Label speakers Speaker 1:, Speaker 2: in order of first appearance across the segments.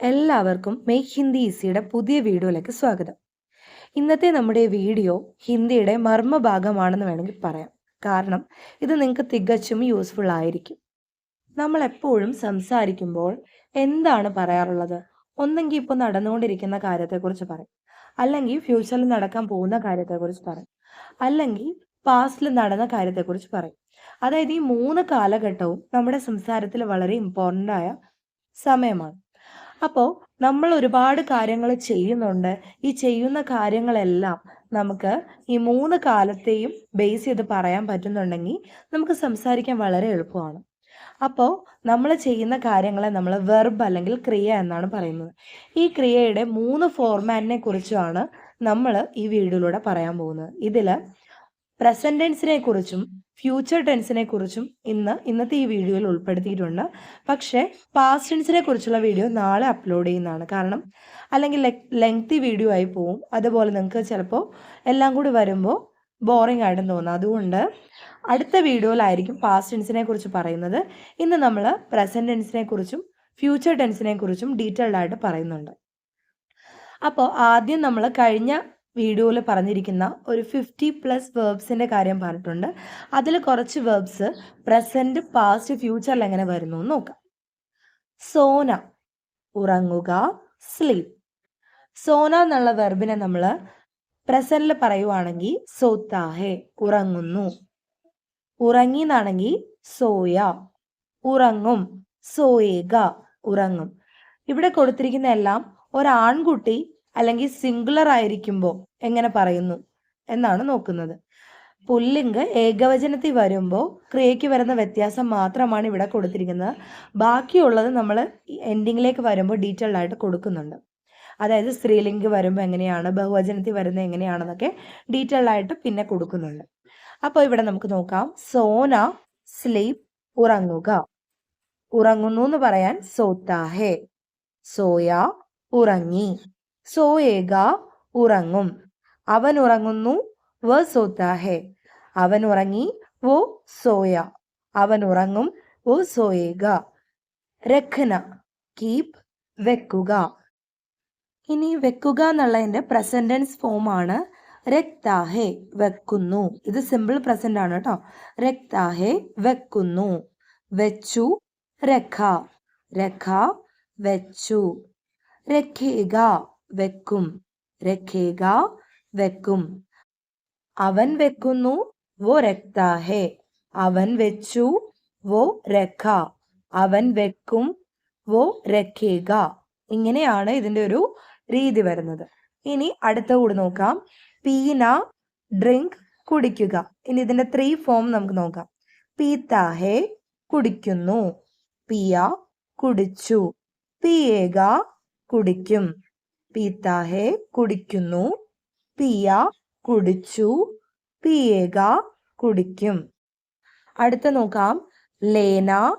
Speaker 1: എല്ലാവർക്കും മേക്ക് ഹിന്ദി ഈസിയുടെ പുതിയ വീഡിയോയിലേക്ക് സ്വാഗതം. ഇന്നത്തെ നമ്മുടെ വീഡിയോ ഹിന്ദിയുടെ മർമ്മഭാഗമാണെന്ന് വേണമെങ്കിൽ പറയാം. കാരണം ഇത് നിങ്ങൾക്ക് തികച്ചും യൂസ്ഫുൾ ആയിരിക്കും. നമ്മൾ എപ്പോഴും സംസാരിക്കുമ്പോൾ എന്താണ് പറയാറുള്ളത്? ഒന്നെങ്കിൽ ഇപ്പോൾ നടന്നുകൊണ്ടിരിക്കുന്ന കാര്യത്തെക്കുറിച്ച് പറയും. അല്ലെങ്കിൽ ഫ്യൂച്ചറിൽ നടക്കാൻ പോകുന്ന കാര്യത്തെക്കുറിച്ച് പറയും. അല്ലെങ്കിൽ പാസ്റ്റിൽ നടന്ന കാര്യത്തെക്കുറിച്ച് പറയും. അതായത് ഈ മൂന്ന് കാലഘട്ടവും നമ്മുടെ സംസാരത്തിൽ വളരെ ഇമ്പോർട്ടന്റ് ആയ സമയമാണ്. അപ്പോൾ നമ്മൾ ഒരുപാട് കാര്യങ്ങൾ ചെയ്യുന്നുണ്ട്. ഈ ചെയ്യുന്ന കാര്യങ്ങളെല്ലാം നമുക്ക് ഈ മൂന്ന് കാലത്തെയും ബേസ് ചെയ്ത് പറയാൻ പറ്റുന്നുണ്ടെങ്കിൽ നമുക്ക് സംസാരിക്കാൻ വളരെ എളുപ്പമാണ്. അപ്പോൾ നമ്മൾ ചെയ്യുന്ന കാര്യങ്ങളെ നമ്മൾ വെർബ് അല്ലെങ്കിൽ ക്രിയ എന്നാണ് പറയുന്നത്. ഈ ക്രിയയുടെ മൂന്ന് ഫോർമാറ്റിനെ കുറിച്ചാണ് നമ്മൾ ഈ വീഡിയോയിലൂടെ പറയാൻ പോകുന്നത്. ഇതിൽ പ്രസന്റ് ടെൻസിനെ കുറിച്ചും ഫ്യൂച്ചർ ടെൻസിനെ കുറിച്ചും ഇന്ന് ഇന്നത്തെ ഈ വീഡിയോയിൽ ഉൾപ്പെടുത്തിയിട്ടുണ്ട്. പക്ഷേ പാസ്റ്റ് ടെൻസിനെ കുറിച്ചുള്ള വീഡിയോ നാളെ അപ്ലോഡ് ചെയ്യുന്നതാണ്. കാരണം അല്ലെങ്കിൽ ലെങ്തി വീഡിയോ ആയി പോവും. അതുപോലെ നിങ്ങൾക്ക് ചിലപ്പോൾ എല്ലാം കൂടി വരുമ്പോൾ ബോറിംഗ് ആയിട്ടും തോന്നും. അതുകൊണ്ട് അടുത്ത വീഡിയോയിലായിരിക്കും പാസ്റ്റ് ടെൻസിനെ കുറിച്ച് പറയുന്നത്. ഇന്ന് നമ്മൾ പ്രസന്റ് ടെൻസിനെ കുറിച്ചും ഫ്യൂച്ചർ ടെൻസിനെ കുറിച്ചും ഡീറ്റെയിൽഡ് ആയിട്ട് പറയുന്നുണ്ട്. അപ്പോൾ ആദ്യം നമ്മൾ കഴിഞ്ഞ വീഡിയോയിൽ പറഞ്ഞിരിക്കുന്ന ഒരു ഫിഫ്റ്റി പ്ലസ് വേർബ്സിന്റെ കാര്യം പറഞ്ഞിട്ടുണ്ട്. അതിൽ കുറച്ച് വേർബ്സ് പ്രസന്റ് പാസ്റ്റ് ഫ്യൂച്ചറിൽ എങ്ങനെ വരുന്നു എന്ന് നോക്കാം. സോന ഉറങ്ങുക സ്ലീപ്പ് സോന എന്നുള്ള വെർബിനെ നമ്മൾ പ്രസന്റിൽ പറയുവാണെങ്കിൽ സോത്താഹെ ഉറങ്ങുന്നു. ഉറങ്ങി എന്നാണെങ്കിൽ സോയ ഉറങ്ങും. സോയേക ഉറങ്ങും. ഇവിടെ കൊടുത്തിരിക്കുന്ന എല്ലാം ഒരാൺകുട്ടി അല്ലെങ്കിൽ സിംഗുലർ ആയിരിക്കുമ്പോൾ എങ്ങനെ പറയുന്നു എന്നാണ് നോക്കുന്നത്. പുല്ലിംഗ് ഏകവചനത്തിൽ വരുമ്പോൾ ക്രിയയ്ക്ക് വരുന്ന വ്യത്യാസം മാത്രമാണ് ഇവിടെ കൊടുത്തിരിക്കുന്നത്. ബാക്കിയുള്ളത് നമ്മൾ എൻഡിങ്ങിലേക്ക് വരുമ്പോൾ ഡീറ്റെയിൽഡ് ആയിട്ട് കൊടുക്കുന്നുണ്ട്. അതായത് സ്ത്രീലിംഗ് വരുമ്പോൾ എങ്ങനെയാണ് ബഹുവചനത്തിൽ വരുന്നത് എങ്ങനെയാണെന്നൊക്കെ ഡീറ്റെയിൽഡ് ആയിട്ട് പിന്നെ കൊടുക്കുന്നുണ്ട്. അപ്പോൾ ഇവിടെ നമുക്ക് നോക്കാം. സോന സ്ലീപ് ഉറങ്ങുക. ഉറങ്ങുന്നു എന്ന് പറയാൻ സോത്താഹേ. സോയ ഉറങ്ങി. സോയേക ഉറങ്ങും. അവൻ ഉറങ്ങുന്നു വ സോത്താഹെ. അവൻ ഉറങ്ങി വോ സോയ. അവൻ ഉറങ്ങും വോ സോയേഗ. രഖന കീപ് വെക്കുക. ഇനി വെക്കുക എന്നുള്ളതിന്റെ പ്രസന്റൻസ് ഫോമാണ് രക്താഹെ വെക്കുന്നു. ഇത് സിമ്പിൾ പ്രസന്റ് ആണ് കേട്ടോ. രക്താഹെ വെക്കുന്നു. വെച്ചു രഖ. രഖ വെച്ചു. രഖേക വെക്കും. രഖേഗ വെക്കും. അവൻ വെക്കുന്നു വോ രക്താഹെ. അവൻ വെച്ചു വോ രഖ. അവൻ വെക്കും വോ രഖേഗ. ഇങ്ങനെയാണ് ഇതിന്റെ ഒരു രീതി വരുന്നത്. ഇനി അടുത്ത കൂടി നോക്കാം. പീന ഡ്രിങ്ക് കുടിക്കുക. ഇനി ഇതിന്റെ ത്രീ ഫോം നമുക്ക് നോക്കാം. പീത്താഹെ കുടിക്കുന്നു. പിയ കുടിച്ചു. പിയേക കുടിക്കും. പീത്താഹെ കുടിക്കുന്നു. പിയ കുടിച്ചു. പിയേക കുടിക്കും. അടുത്ത നോക്കാം. ലേന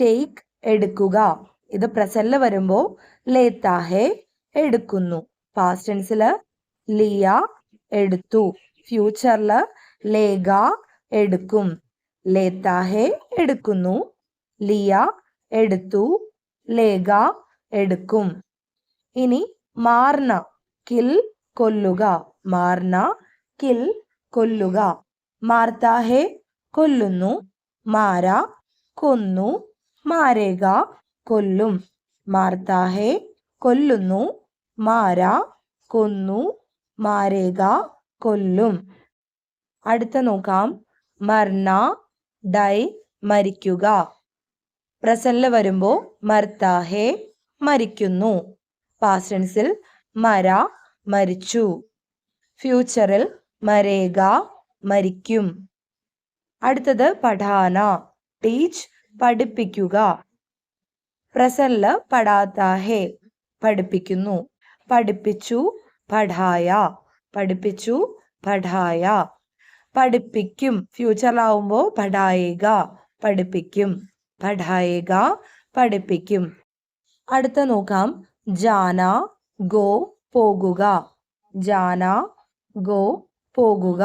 Speaker 1: ടേക്ക് എടുക്കുക. ഇത് പ്രസന്റിൽ വരുമ്പോൾ ലേത്താഹെ എടുക്കുന്നു. പാസ്റ്റ് ടെൻസിൽ ലിയ എടുത്തു. ഫ്യൂച്ചറിൽ ലേഗ എടുക്കും. ലേത്താഹെ എടുക്കുന്നു. ലിയ എടുത്തു. ലേഗ എടുക്കും. ഇനി മാർന കിൽ കൊല്ലുക. മാർന കിൽ കൊല്ലുക. മാർത്താഹെ കൊല്ലുന്നു. മാര കൊന്നു. മാരേക കൊല്ലും. മാർത്താഹെ കൊല്ലുന്നു. മാര കൊന്നു. മാരേക കൊല്ലും. അടുത്ത നോക്കാം. മർണ ഡൈ മരിക്കുക. പ്രസന്ന വരുമ്പോൾ മർത്താഹെ മരിക്കുന്നു. പാസ്റ്റൻസിൽ മര മരിച്ചു. ഫ്യൂച്ചറിൽ മരേക മരിക്കും. അടുത്തത് പഠാന ടീച്ച് പഠിപ്പിക്കുക. പ്രസല്ല പഠാത്താഹേ പഠിപ്പിക്കുന്നു. പഠിപ്പിച്ചു പഠായ. പഠിപ്പിച്ചു പഠായ. പഠിപ്പിക്കും. ഫ്യൂച്ചറിലാവുമ്പോൾ പഠായിക പഠിപ്പിക്കും. പഠായിക പഠിപ്പിക്കും. അടുത്ത നോക്കാം. ജാന ഗോ പോകുക. ജാന ഗോ പോകുക.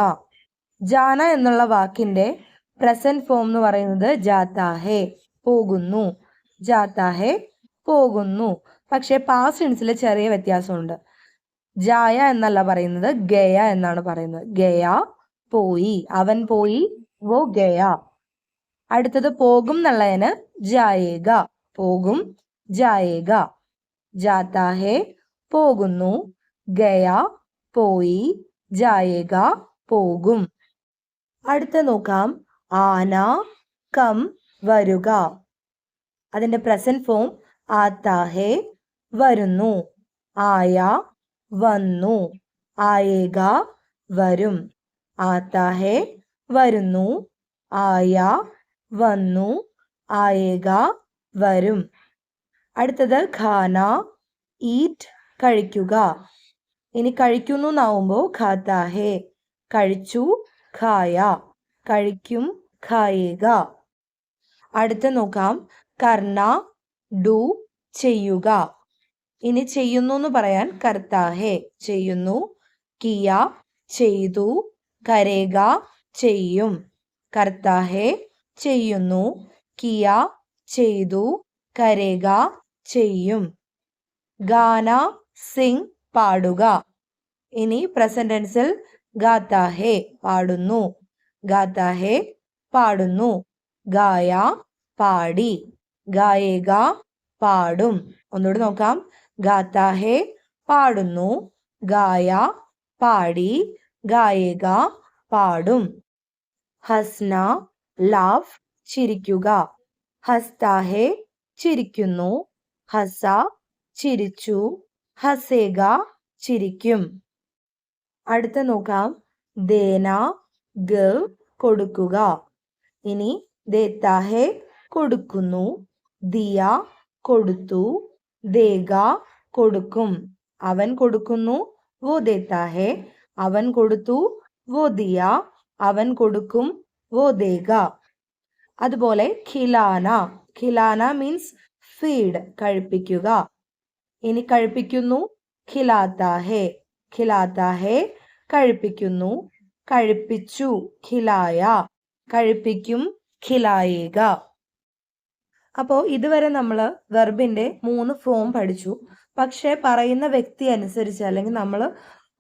Speaker 1: ജാന എന്നുള്ള വാക്കിന്റെ പ്രസന്റ് ഫോം എന്ന് പറയുന്നത് ജാത്താഹെ പോകുന്നു. ജാത്താഹെ പോകുന്നു. പക്ഷേ പാസ്റ്റ് ടെൻസിൽ ചെറിയ വ്യത്യാസമുണ്ട്. ജായ എന്നല്ല പറയുന്നത് ഗയ എന്നാണ് പറയുന്നത്. ഗയ പോയി. അവൻ പോയി. വോ ഗയ. അടുത്തത് പോകും എന്നുള്ളതിന് ജായേഗ പോകും ജായേഗ ജാത്താ ഹേ പോകുന്നു. ഗയ പോയി ജായേഗ പോകും. അടുത്ത നോക്കാം. ആന കം വരുക. അതിന്റെ പ്രസന്റ് ഫോം ആത്താ ഹേ വരുന്നു. ആയ വന്നു. ആയേഗ വരും. ആത്താ ഹേ വരുന്നു. ആയ വന്നു. ആയേഗ വരും. അടുത്തത് ഖാന ഈറ്റ് കഴിക്കുക. ഇനി കഴിക്കുന്നു എന്നാവുമ്പോൾ ഖാതാഹേ. കഴിച്ചു ഖായ. കഴിക്കും ഖായേക അടുത്ത നോക്കാം. കർണ ഡു ചെയ്യുക. ഇനി ചെയ്യുന്നു എന്ന് പറയാൻ കർത്താഹേ. ചെയ്യുന്നു കിയ ചെയ്തു കരേക ചെയ്യും. കർത്താഹേ ചെയ്യുന്നു കിയ ചെയ്തു കരേഗ ചെയ്യും. ഗാന സിംഗ് പാടുക. ഇനി പ്രസന്റ് ടെൻസിൽ ഗാത്താ പാടുന്നു. ഗാത്താഹേ പാടുന്നു. ഗായ പാടി. ഗായേഗ പാടും. ഒന്നുകൂടി നോക്കാം. ഗാത്താഹേ പാടുന്നു. ഗായ പാടി. ഗായേഗ പാടും. ഹസ്ന ലാഫ് ചിരിക്കുക. ഹസ്താഹേ ചിരിക്കുന്നു. ഹസ ചിരിച്ചു ഹസേഗ ചിരിക്കും. അടുത്ത നോക്കാം. ദേന ഗവ് കൊടുക്കുക. ഇനി ദേത്താഹെ കൊടുക്കുന്നു ദിയ കൊടുത്തു ദേഗ കൊടുക്കും. അവൻ കൊടുക്കുന്നു വോ ദേത്താഹെ അവൻ കൊടുത്തു വോ ദിയ. അവൻ കൊടുക്കും വോ ദേഗ. അതുപോലെ ഖിലാന. ഖിലാന മീൻസ് ഫീഡ് കഴിപ്പിക്കുക. ഇനി കഴിപ്പിക്കുന്നു. ഖിലാത്ത ഹേ ഖിലാത്ത ഹേ കഴിപ്പിക്കുന്നു. കഴിപ്പിച്ചു. ഖിലായ. കഴിപ്പിക്കും. ഖിലായേക. അപ്പോൾ ഇതുവരെ നമ്മൾ വെർബിന്റെ മൂന്ന് ഫോം പഠിച്ചു. പക്ഷേ പറയുന്ന വ്യക്തി അനുസരിച്ച് അല്ലെങ്കിൽ നമ്മൾ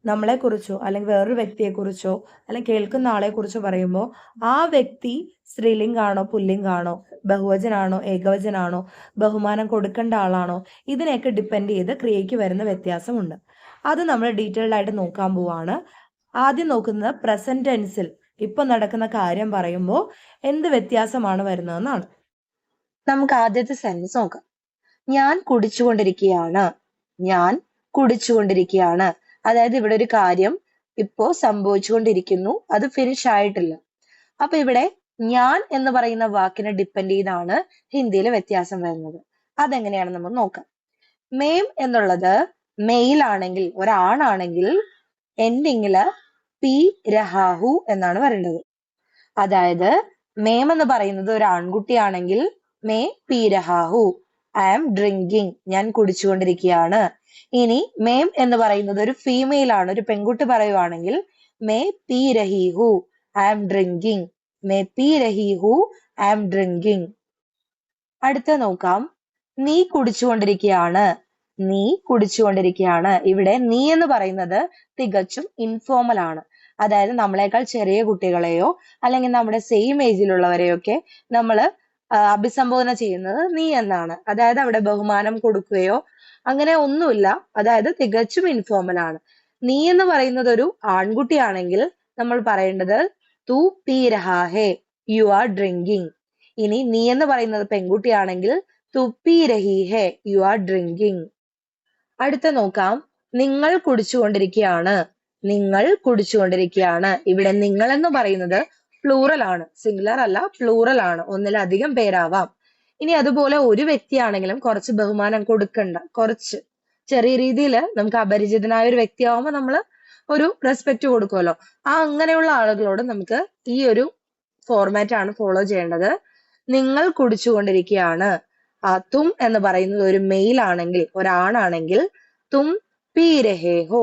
Speaker 1: നമ്മളെക്കുറിച്ചോ അല്ലെങ്കിൽ വേറൊരു വ്യക്തിയെക്കുറിച്ചോ അല്ലെങ്കിൽ കേൾക്കുന്ന ആളെക്കുറിച്ചോ പറയുമ്പോൾ ആ വ്യക്തി സ്ത്രീലിംഗാണോ പുല്ലിംഗാണോ ബഹുവചനാണോ ഏകവചനാണോ ബഹുമാനം കൊടുക്കേണ്ട ആളാണോ ഇതിനെയൊക്കെ ഡിപ്പെൻഡ് ചെയ്ത് ക്രിയയ്ക്ക് വരുന്ന വ്യത്യാസമുണ്ട്. അത് നമ്മൾ ഡീറ്റെയിൽഡ് ആയിട്ട് നോക്കാൻ പോവാണ്. ആദ്യം നോക്കുന്നത് പ്രസന്റ് ടെൻസിൽ ഇപ്പൊ നടക്കുന്ന കാര്യം പറയുമ്പോൾ എന്ത് വ്യത്യാസമാണ് വരുന്നതെന്നാണ്. നമുക്ക് ആദ്യത്തെ സെൻസ് നോക്കാം. ഞാൻ കുടിച്ചുകൊണ്ടിരിക്കുകയാണ്. ഞാൻ കുടിച്ചുകൊണ്ടിരിക്കുകയാണ്. അതായത് ഇവിടെ ഒരു കാര്യം ഇപ്പോ സംഭവിച്ചുകൊണ്ടിരിക്കുന്നു. അത് ഫിനിഷ് ആയിട്ടില്ല. അപ്പൊ ഇവിടെ ഞാൻ എന്ന് പറയുന്ന വാക്കിനെ ഡിപ്പെൻഡ് ചെയ്താണ് ഹിന്ദിയിൽ വ്യത്യാസം വരുന്നത്. അതെങ്ങനെയാണ് നമ്മൾ നോക്കാം. മെയിം എന്നുള്ളത് മെയിൽ ആണെങ്കിൽ ഒരാണാണെങ്കിൽ എൻഡിങ്ങിൽ പി രഹാഹു എന്നാണ് പറയേണ്ടത് അതായത് മേം എന്ന് പറയുന്നത് ഒരു ആൺകുട്ടിയാണെങ്കിൽ മേ പി രഹാഹു. ഐ ആം ഡ്രിങ്കിങ് ഞാൻ കുടിച്ചുകൊണ്ടിരിക്കുകയാണ്. ഇനി മേം എന്ന് പറയുന്നത് ഒരു ഫീമെയിൽ ആണ്. ഒരു പെൺകുട്ടി പറയുവാണെങ്കിൽ മേ പി രഹി ഹു ഐ ആം ഡ്രിങ്കിങ് മേ പി രഹി ഹു ഐ ആം ഡ്രിങ്കിങ് അടുത്ത നോക്കാം. നീ കുടിച്ചുകൊണ്ടിരിക്കുകയാണ് നീ കുടിച്ചുകൊണ്ടിരിക്കുകയാണ് ഇവിടെ നീ എന്ന് പറയുന്നത് തികച്ചും ഇൻഫോർമൽ ആണ്. അതായത് നമ്മളെക്കാൾ ചെറിയ കുട്ടികളെയോ അല്ലെങ്കിൽ നമ്മുടെ സെയിം ഏജിലുള്ളവരെയൊക്കെ നമ്മൾ അഭിസംബോധന ചെയ്യുന്നത് നീ എന്നാണ്. അതായത് അവിടെ ബഹുമാനം കൊടുക്കുകയോ അങ്ങനെ ഒന്നുമില്ല. അതായത് തികച്ചും ഇൻഫോർമൽ ആണ്. നീ എന്ന് പറയുന്നത് ഒരു ആൺകുട്ടിയാണെങ്കിൽ നമ്മൾ പറയേണ്ടത് തു പീ രഹാ ഹേ യു ആർ ഡ്രിങ്കിങ്. ഇനി നീ എന്ന് പറയുന്നത് പെൺകുട്ടിയാണെങ്കിൽ തു പീ രഹി ഹേ യു ആർ ഡ്രിങ്കിങ്. അടുത്ത നോക്കാം. നിങ്ങൾ കുടിച്ചുകൊണ്ടിരിക്കുകയാണ് നിങ്ങൾ കുടിച്ചുകൊണ്ടിരിക്കുകയാണ് ഇവിടെ നിങ്ങൾ എന്ന് പറയുന്നത് പ്ലൂറൽ ആണ്. സിംഗുലർ അല്ല പ്ലൂറൽ ആണ്. ഒന്നിലധികം പേരാവാം. ഇനി അതുപോലെ ഒരു വ്യക്തിയാണെങ്കിലും കുറച്ച് ബഹുമാനം കൊടുക്കണ്ട. കുറച്ച് ചെറിയ രീതിയിൽ നമുക്ക് അപരിചിതനായ ഒരു വ്യക്തിയാവുമ്പോൾ നമ്മൾ ഒരു റെസ്പെക്ട് കൊടുക്കുമല്ലോ. ആ അങ്ങനെയുള്ള ആളുകളോട് നമുക്ക് ഈ ഒരു ഫോർമാറ്റ് ആണ് ഫോളോ ചെയ്യേണ്ടത്. നിങ്ങൾ കുടിച്ചുകൊണ്ടിരിക്കുകയാണ്. ആ തും എന്ന് പറയുന്നത് ഒരു മെയിൽ ആണെങ്കിൽ ഒരാണാണെങ്കിൽ തും പി രഹേ ഹോ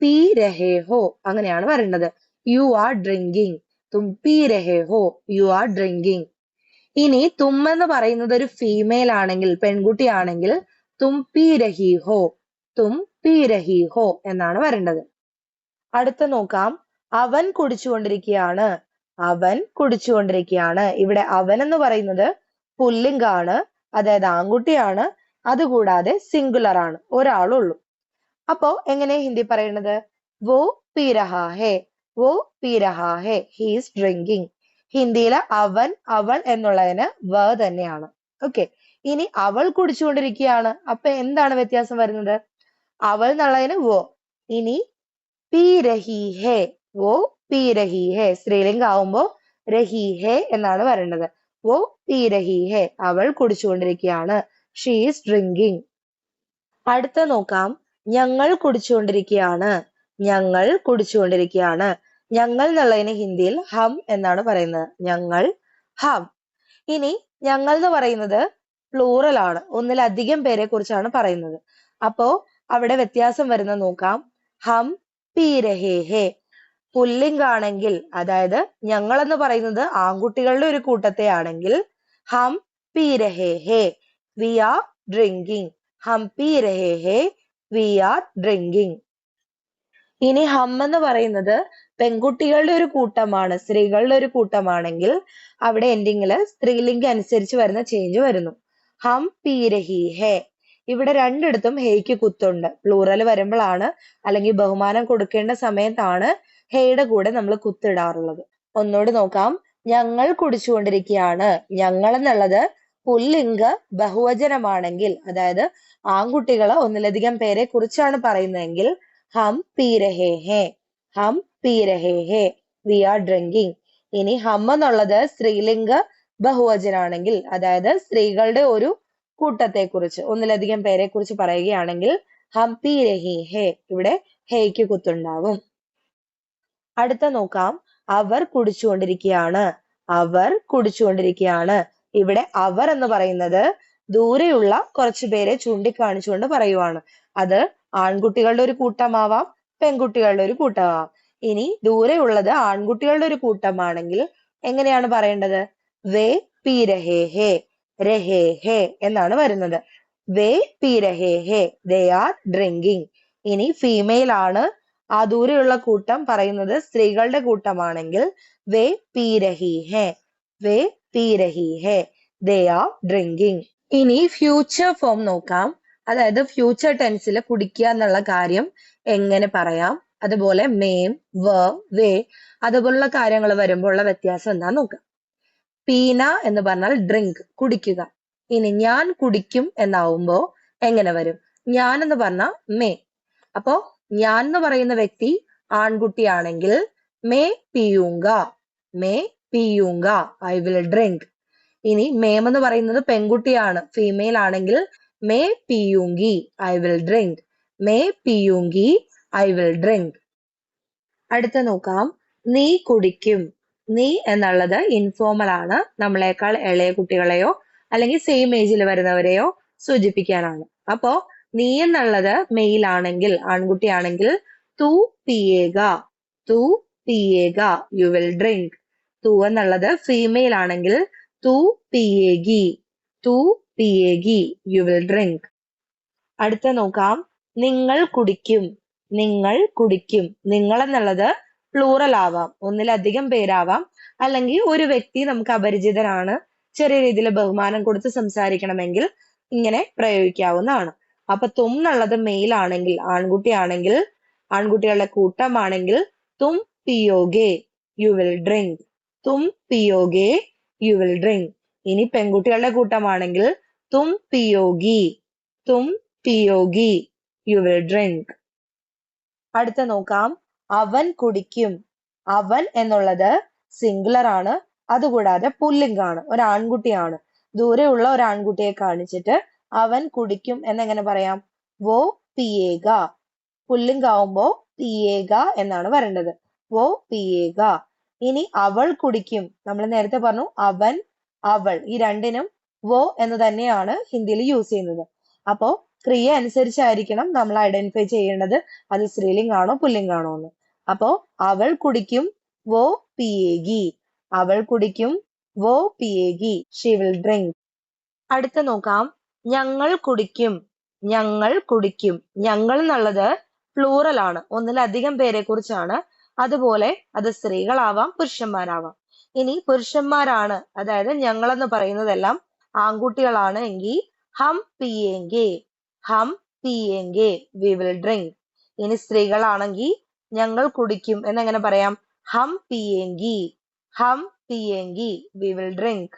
Speaker 1: പി രഹേ ഹോ അങ്ങനെയാണ് പറയേണ്ടത്. യു ആർ ഡ്രിങ്കിങ് തും പി രഹേ ഹോ യു ആർ ഡ്രിങ്കിങ് ഇനി തും എന്ന് പറയുന്നത് ഒരു ഫീമെയിൽ ആണെങ്കിൽ പെൺകുട്ടി ആണെങ്കിൽ തും പീരഹി ഹോ തും പീരഹി ഹോ എന്നാണ് വരേണ്ടത്. അടുത്ത നോക്കാം. അവൻ കുടിച്ചുകൊണ്ടിരിക്കുകയാണ് അവൻ കുടിച്ചുകൊണ്ടിരിക്കുകയാണ് ഇവിടെ അവൻ എന്ന് പറയുന്നത് പുല്ലിംഗാണ് അതായത് ആൺകുട്ടിയാണ്. അതുകൂടാതെ സിംഗുലർ ആണ്. ഒരാളുള്ളൂ. അപ്പോ എങ്ങനെ ഹിന്ദി പറയുന്നത് വോ പീരഹാ ഹേ വോ പീരഹാ ഹേ ഹീസ് ഡ്രിങ്കിങ് ഹിന്ദിയിലെ അവൻ അവൾ എന്നുള്ളതിന് വ തന്നെയാണ്. ഓക്കെ ഇനി അവൾ കുടിച്ചുകൊണ്ടിരിക്കുകയാണ്. അപ്പൊ എന്താണ് വ്യത്യാസം വരുന്നത്? അവൾ എന്നുള്ളതിന് വോ. ഇനി പി ഹേ. വോ പി രഹി ഹേ. സ്ത്രീലിംഗം ആവുമ്പോ രഹി ഹേ എന്നാണ് വരേണ്ടത്. വോ പി രഹി ഹേ. അവൾ കുടിച്ചുകൊണ്ടിരിക്കുകയാണ്. ഷീസ് ഡ്രിങ്കിങ് അടുത്ത നോക്കാം. ഞങ്ങൾ കുടിച്ചുകൊണ്ടിരിക്കുകയാണ്. ഞങ്ങൾ കുടിച്ചുകൊണ്ടിരിക്കുകയാണ്. ഞങ്ങൾ എന്നുള്ളതിന് ഹിന്ദിയിൽ ഹം എന്നാണ് പറയുന്നത്. ഞങ്ങൾ ഹം. ഇനി ഞങ്ങൾ എന്ന് പറയുന്നത് പ്ലൂറൽ ആണ്. ഒന്നിലധികം പേരെ കുറിച്ചാണ് പറയുന്നത്. അപ്പോ അവിടെ വ്യത്യാസം വരുന്ന നോക്കാം. ഹം പീരഹേ ഹേ പുല്ലിംഗാണെങ്കിൽ അതായത് ഞങ്ങൾ എന്ന് പറയുന്നത് ആൺകുട്ടികളുടെ ഒരു കൂട്ടത്തെ ആണെങ്കിൽ ഹം പീരഹേ ഹേ വി ആർ ഡ്രിങ്കിങ് ഹം പീരഹേ ഹേ വി ആർ ഡ്രിങ്കിങ് ഇനി ഹം എന്ന് പറയുന്നത് പെൺകുട്ടികളുടെ ഒരു കൂട്ടമാണ് സ്ത്രീകളുടെ ഒരു കൂട്ടമാണെങ്കിൽ അവിടെ എൻഡിങ്ങിൽ സ്ത്രീലിംഗം അനുസരിച്ച് വരുന്ന ചേഞ്ച് വരുന്നു. ഹം പീരഹി ഹേ. ഇവിടെ രണ്ടിടത്തും ഹേയ്ക്ക് കുത്തുണ്ട്. പ്ലൂറൽ വരുമ്പോഴാണ് അല്ലെങ്കിൽ ബഹുമാനം കൊടുക്കേണ്ട സമയത്താണ് ഹേയുടെ കൂടെ നമ്മൾ കുത്തിടാറുള്ളത്. ഒന്നുകൂടി നോക്കാം. ഞങ്ങൾ കുടിച്ചുകൊണ്ടിരിക്കുകയാണ്. ഞങ്ങൾ എന്നുള്ളത് പുല്ലിംഗ ബഹുവചനമാണെങ്കിൽ അതായത് ആൺകുട്ടികളെ ഒന്നിലധികം പേരെ കുറിച്ചാണ് പറയുന്നതെങ്കിൽ ഹം പീ രഹേ ഹേ ഹം പീ രഹേ ഹേ വി ആർ ഡ്രിങ്കിങ്. ഇനി ഹം എന്നുള്ളത് സ്ത്രീലിംഗ ബഹുവചനാണെങ്കിൽ അതായത് സ്ത്രീകളുടെ ഒരു കൂട്ടത്തെ കുറിച്ച് ഒന്നിലധികം പേരെ കുറിച്ച് പറയുകയാണെങ്കിൽ ഹം പീ രഹി ഹേ ഇവിടെ ഹേക്ക് കുത്തുണ്ടാവും. അടുത്ത നോക്കാം. അവർ കുടിച്ചുകൊണ്ടിരിക്കുകയാണ് അവർ കുടിച്ചുകൊണ്ടിരിക്കുകയാണ് ഇവിടെ അവർ എന്ന് പറയുന്നത് ദൂരെയുള്ള കുറച്ചു പേരെ ചൂണ്ടിക്കാണിച്ചുകൊണ്ട് പറയുവാണ്. അത് ആൺകുട്ടികളുടെ ഒരു കൂട്ടമാവാം പെൺകുട്ടികളുടെ ഒരു കൂട്ടമാവാം. ഇനി ദൂരെയുള്ളത് ആൺകുട്ടികളുടെ ഒരു കൂട്ടമാണെങ്കിൽ എങ്ങനെയാണ് പറയേണ്ടത്? വേ പീരഹേ ഹേ രഹേ ഹേ എന്നാണ് വരുന്നത്. വേ പീരഹേ ഹേ ദേ ആർ ഡ്രിങ്കിങ്. ഇനി ഫീമെയിൽ ആണ്. ആ ദൂരെയുള്ള കൂട്ടം പറയുന്നത് സ്ത്രീകളുടെ കൂട്ടമാണെങ്കിൽ വേ പീരഹി ഹേ വേ പീരഹി ഹേ ദേ ആർ ഡ്രിങ്കിങ്. ഇനി ഫ്യൂച്ചർ ഫോം നോക്കാം. അതായത് ഫ്യൂച്ചർ ടെൻസിൽ കുടിക്കുക എന്നുള്ള കാര്യം എങ്ങനെ പറയാം? അതുപോലെ മേം വ വേ അതുപോലുള്ള കാര്യങ്ങൾ വരുമ്പോൾ ഉള്ള വ്യത്യാസം എന്താ നോക്കാം പീന എന്ന് പറഞ്ഞാൽ ഡ്രിങ്ക് കുടിക്കുക. ഇനി ഞാൻ കുടിക്കും എന്നാവുമ്പോ എങ്ങനെ വരും? ഞാൻ എന്ന് പറഞ്ഞ മേ അപ്പോ ഞാൻ എന്ന് പറയുന്ന വ്യക്തി ആൺകുട്ടിയാണെങ്കിൽ മേ പിയൂങ്ക മേ പിയൂങ്ക ഐ വിൽ ഡ്രിങ്ക് ഇനി മേം എന്ന് പറയുന്നത് പെൺകുട്ടിയാണ്. ഫീമെയിൽ ആണെങ്കിൽ മേ പിയുങ്കി ഐ വിൽ ഡ്രിങ്ക്. മേ പിയുങ്കി ഐ വിൽ ഡ്രിങ്ക്. അടുത്ത നോക്കാം. നീ കുടിക്കും. നീ എന്നുള്ളത് ഇൻഫോർമൽ ആണ്. നമ്മളെക്കാൾ ഇളയ കുട്ടികളെയോ അല്ലെങ്കിൽ സെയിം ഏജിൽ വരുന്നവരെയോ സൂചിപ്പിക്കാനാണ്. അപ്പോ നീ എന്നുള്ളത് മെയിൽ ആണെങ്കിൽ ആൺകുട്ടിയാണെങ്കിൽ തു പിയേക തു പിയേക യു വിൽ ഡ്രിങ്ക്. തു എന്നുള്ളത് ഫീമെയിൽ ആണെങ്കിൽ തു പിയേകി തു പിയേഗി യു വിൽ ഡ്രിങ്ക്. അടുത്ത നോക്കാം. നിങ്ങൾ കുടിക്കും. നിങ്ങൾ കുടിക്കും. നിങ്ങൾ എന്നുള്ളത് പ്ലൂറൽ ആവാം. ഒന്നിലധികം പേരാവാം. അല്ലെങ്കിൽ ഒരു വ്യക്തി നമുക്ക് അപരിചിതനാണ്. ചെറിയ രീതിയിൽ ബഹുമാനം കൊടുത്ത് സംസാരിക്കണമെങ്കിൽ ഇങ്ങനെ പ്രയോഗിക്കാവുന്നതാണ്. അപ്പൊ തും എന്നുള്ളത് മെയിൽ ആണെങ്കിൽ ആൺകുട്ടിയാണെങ്കിൽ ആൺകുട്ടികളുടെ കൂട്ടമാണെങ്കിൽ തും പിയോഗെ യു വിൽ ഡ്രിങ്ക്. തും പിയോഗെ യു വിൽ ഡ്രിങ്ക്. ഇനി പെൺകുട്ടികളുടെ കൂട്ടമാണെങ്കിൽ തും പിയോഗി തും പിയോഗി യു വിൽ ഡ്രിങ്ക് അടുത്ത നോക്കാം. അവൻ കുടിക്കും. അവൻ എന്നുള്ളത് സിംഗുലർ ആണ്. അതുകൂടാതെ പുല്ലിംഗാണ് ഒരു ആൺകുട്ടിയാണ്. ദൂരെയുള്ള ഒരു ആൺകുട്ടിയെ കാണിച്ചിട്ട് അവൻ കുടിക്കും എന്നെങ്ങനെ പറയാം? വോ പിയേക പുല്ലിംഗാവുമ്പോ പിയേക എന്നാണ് വരേണ്ടത്. വോ പിയേക ഇനി അവൾ കുടിക്കും. നമ്മൾ നേരത്തെ പറഞ്ഞു അവൻ അവൾ. ഈ രണ്ടിനും വോ എന്ന് തന്നെയാണ് ഹിന്ദിയിൽ യൂസ് ചെയ്യുന്നത്. അപ്പോ ക്രിയ അനുസരിച്ചായിരിക്കണം നമ്മൾ ഐഡന്റിഫൈ ചെയ്യേണ്ടത് അത് സ്ത്രീലിംഗാണോ പുല്ലിംഗാണോ എന്ന്. അപ്പോ അവൾ കുടിക്കും വോ പിയേഗി. അവൾ കുടിക്കും വോ പിയേഗി. ഷി വിൽ ഡ്രിങ്ക് അടുത്ത നോക്കാം. ഞങ്ങൾ കുടിക്കും. ഞങ്ങൾ കുടിക്കും. ഞങ്ങൾ എന്നുള്ളത് പ്ലൂറൽ ആണ്. ഒന്നിലധികം പേരെ കുറിച്ചാണ്. അതുപോലെ അത് സ്ത്രീകളാവാം പുരുഷന്മാരാവാം. ഇനി പുരുഷന്മാരാണ്. അതായത് ഞങ്ങളെന്ന് പറയുന്നതെല്ലാം ആൺകുട്ടികളാണ് എങ്കിൽ ഹം പിയേങ്കെ ഹം പിയേങ്കെ വി വിൽ ഡ്രിങ്ക് ഇനി സ്ത്രീകളാണെങ്കിൽ ഞങ്ങൾ കുടിക്കും. എന്നെങ്ങനെ പറയാം? ഹം പിയേങ്കി ഹം പിയേങ്കി വി വിൽ ഡ്രിങ്ക്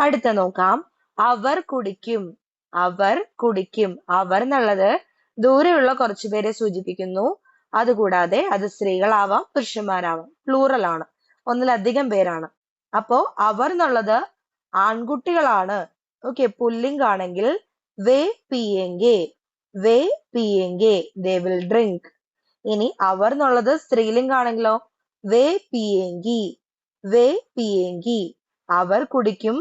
Speaker 1: അടുത്ത നോക്കാം. അവർ കുടിക്കും. അവർ കുടിക്കും. അവർ എന്നുള്ളത് ദൂരെയുള്ള കുറച്ചു പേരെ സൂചിപ്പിക്കുന്നു. അതുകൂടാതെ അത് സ്ത്രീകളാവാം പുരുഷന്മാരാവാം. പ്ലൂറൽ ആണ്. ഒന്നിലധികം പേരാണ്. അപ്പോ അവർ എന്നുള്ളത് ആൺകുട്ടികളാണ്. ഓക്കെ പുല്ലിംഗ് ആണെങ്കിൽ വേ പിയെങ്കെ വേ പിയെങ്കെ ദേ വിൽ ഡ്രിങ്ക് ഇനി അവർ എന്നുള്ളത് സ്ത്രീലിംഗ് ആണെങ്കിലോ? വേ പിയെങ്കി വേ പിയെങ്കി. അവർ കുടിക്കും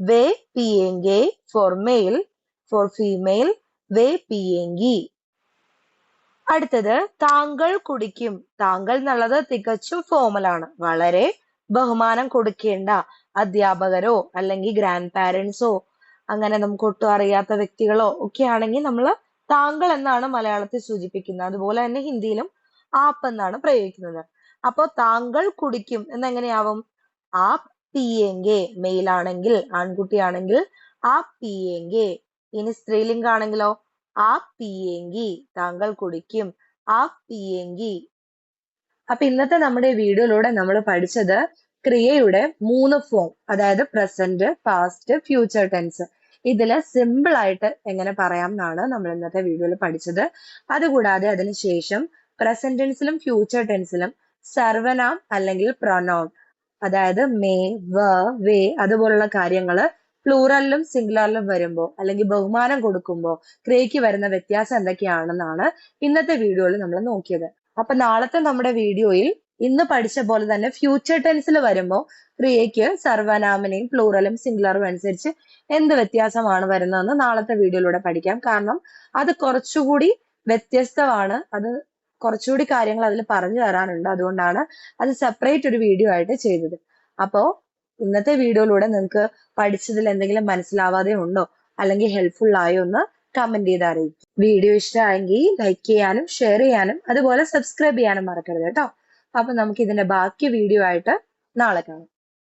Speaker 1: വേ പിയെങ്കെ ഫോർ മെയിൽ ഫോർ ഫീമെയിൽ വേ പിയെങ്കി. അടുത്തത് താങ്കൾ കുടിക്കും. താങ്കൾ എന്നുള്ളത് തികച്ചും ഫോമലാണ് വളരെ ബഹുമാനം കൊടുക്കേണ്ട അധ്യാപകരോ അല്ലെങ്കിൽ ഗ്രാൻഡ് പാരൻസോ അങ്ങനെ നമുക്ക് ഒട്ടും അറിയാത്ത വ്യക്തികളോ ഒക്കെ ആണെങ്കിൽ നമ്മൾ താങ്കൾ എന്നാണ് മലയാളത്തിൽ സൂചിപ്പിക്കുന്നത്. അതുപോലെ തന്നെ ഹിന്ദിയിലും ആപ്പ് എന്നാണ് പ്രയോഗിക്കുന്നത്. അപ്പോൾ താങ്കൾ കുടിക്കും എന്നെങ്ങനെയാവും? ആ പിയെങ്കെ മെയിൽ ആണെങ്കിൽ ആൺകുട്ടിയാണെങ്കിൽ ആ പിയെങ്കെ ഇനി സ്ത്രീലിംഗാണെങ്കിലോ? ആ പിയെങ്കി താങ്കൾ കുടിക്കും. ആ പിയെങ്കി അപ്പൊ ഇന്നത്തെ നമ്മുടെ വീഡിയോയിലൂടെ നമ്മൾ പഠിച്ചത് ക്രിയയുടെ മൂന്ന് ഫോം അതായത് പ്രസന്റ് പാസ്റ്റ് ഫ്യൂച്ചർ ടെൻസ് ഇതിൽ സിമ്പിൾ ആയിട്ട് എങ്ങനെ പറയാം എന്നാണ് നമ്മൾ ഇന്നത്തെ വീഡിയോയിൽ പഠിച്ചത്. അതുകൂടാതെ അതിനുശേഷം പ്രസന്റ് ടെൻസിലും ഫ്യൂച്ചർ ടെൻസിലും സർവനാം അല്ലെങ്കിൽ പ്രൊനൗൺ അതായത് മേ വ വേ അതുപോലുള്ള കാര്യങ്ങൾ പ്ലൂറലിലും സിംഗുലറിലും വരുമ്പോൾ അല്ലെങ്കിൽ ബഹുമാനം കൊടുക്കുമ്പോൾ ക്രിയയ്ക്ക് വരുന്ന വ്യത്യാസം എന്തൊക്കെയാണെന്നാണ് ഇന്നത്തെ വീഡിയോയിൽ നമ്മൾ നോക്കിയത്. അപ്പൊ നാളത്തെ നമ്മുടെ വീഡിയോയിൽ ഇന്ന് പഠിച്ച പോലെ തന്നെ ഫ്യൂച്ചർ ടെൻസിൽ വരുമ്പോൾ ക്രിയയ്ക്ക് സർവനാമനെയും പ്ലൂറലും സിംഗുലറും അനുസരിച്ച് എന്ത് വ്യത്യാസമാണ് വരുന്നതെന്ന് നാളത്തെ വീഡിയോയിലൂടെ പഠിക്കാം. കാരണം അത് കുറച്ചുകൂടി വ്യത്യസ്തമാണ്. അത് കുറച്ചുകൂടി കാര്യങ്ങൾ അതിൽ പറഞ്ഞു തരാനുണ്ട്. അതുകൊണ്ടാണ് അത് സെപ്പറേറ്റ് ഒരു വീഡിയോ ആയിട്ട് ചെയ്തത്. അപ്പോ ഇന്നത്തെ വീഡിയോയിലൂടെ നിങ്ങൾക്ക് പഠിച്ചതിൽ എന്തെങ്കിലും മനസ്സിലാവാതെ ഉണ്ടോ? അല്ലെങ്കിൽ ഹെൽപ്ഫുൾ ആയോ എന്ന് കമന്റ് ചെയ്ത് അറിയിക്കും. വീഡിയോ ഇഷ്ടമായെങ്കിൽ ലൈക്ക് ചെയ്യാനും ഷെയർ ചെയ്യാനും അതുപോലെ സബ്സ്ക്രൈബ് ചെയ്യാനും മറക്കരുത് കേട്ടോ. അപ്പൊ നമുക്ക് ഇതിന്റെ ബാക്കി വീഡിയോ ആയിട്ട് നാളെ കാണാം.